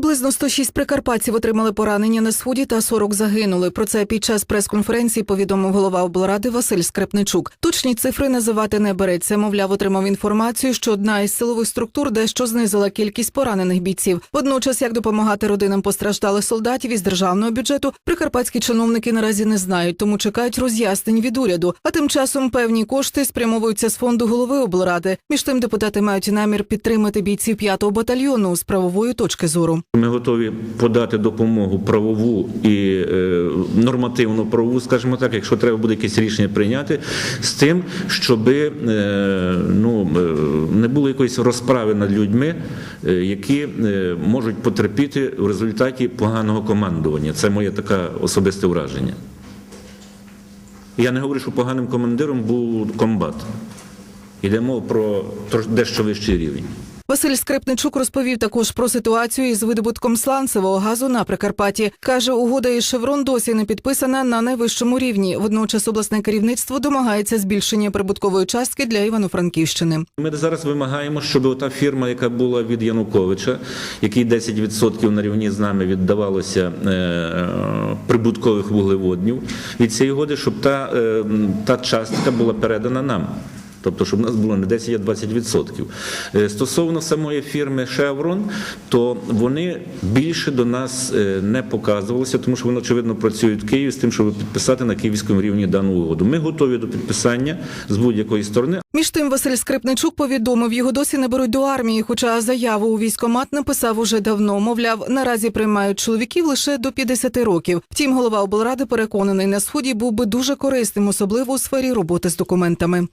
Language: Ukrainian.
Приблизно 106 прикарпатців отримали поранення на сході та 40 загинули. Про це під час прес-конференції повідомив голова облради Василь Скрипничук. Точні цифри називати не береться. Мовляв, отримав інформацію, що одна із силових структур дещо знизила кількість поранених бійців. Водночас, як допомагати родинам постраждалих солдатів із державного бюджету, прикарпатські чиновники наразі не знають, тому чекають роз'яснень від уряду. А тим часом певні кошти спрямовуються з фонду голови облради. Між тим депутати мають намір підтримати бійців 5-го батальйону з правової точки зору. Ми готові подати допомогу правову і е, нормативну правову, скажімо так, якщо треба буде якесь рішення прийняти, з тим, щоб е, ну, е, не було якоїсь розправи над людьми, які можуть потерпіти в результаті поганого командування. Це моє таке особисте враження. Я не говорю, що поганим командиром був комбат. Йде мова про дещо вищий рівень. Василь Скрипничук розповів також про ситуацію із видобутком сланцевого газу на Прикарпатті. Каже, угода із Шеврон досі не підписана на найвищому рівні. Водночас обласне керівництво домагається збільшення прибуткової частки для Івано-Франківщини. Ми зараз вимагаємо, щоб та фірма, яка була від Януковича, який 10% на рівні з нами віддавалося е, прибуткових вуглеводнів від цієї угоди, щоб та, е, та частка була передана нам. Тобто, щоб у нас було не 10, а 20%. Е, Стосовно самої фірми Chevron, то вони більше до нас е, не показувалися, тому що вони, очевидно, працюють в Києві з тим, щоб підписати на київському рівні дану угоду. Ми готові до підписання з будь-якої сторони, Між тим, Василь Скрипничук повідомив, його досі не беруть до армії, хоча заяву у військомат написав уже давно. Мовляв, наразі приймають чоловіків лише до 50 років. Втім, голова облради переконаний, на сході був би дуже корисним, особливо у сфері роботи з документами.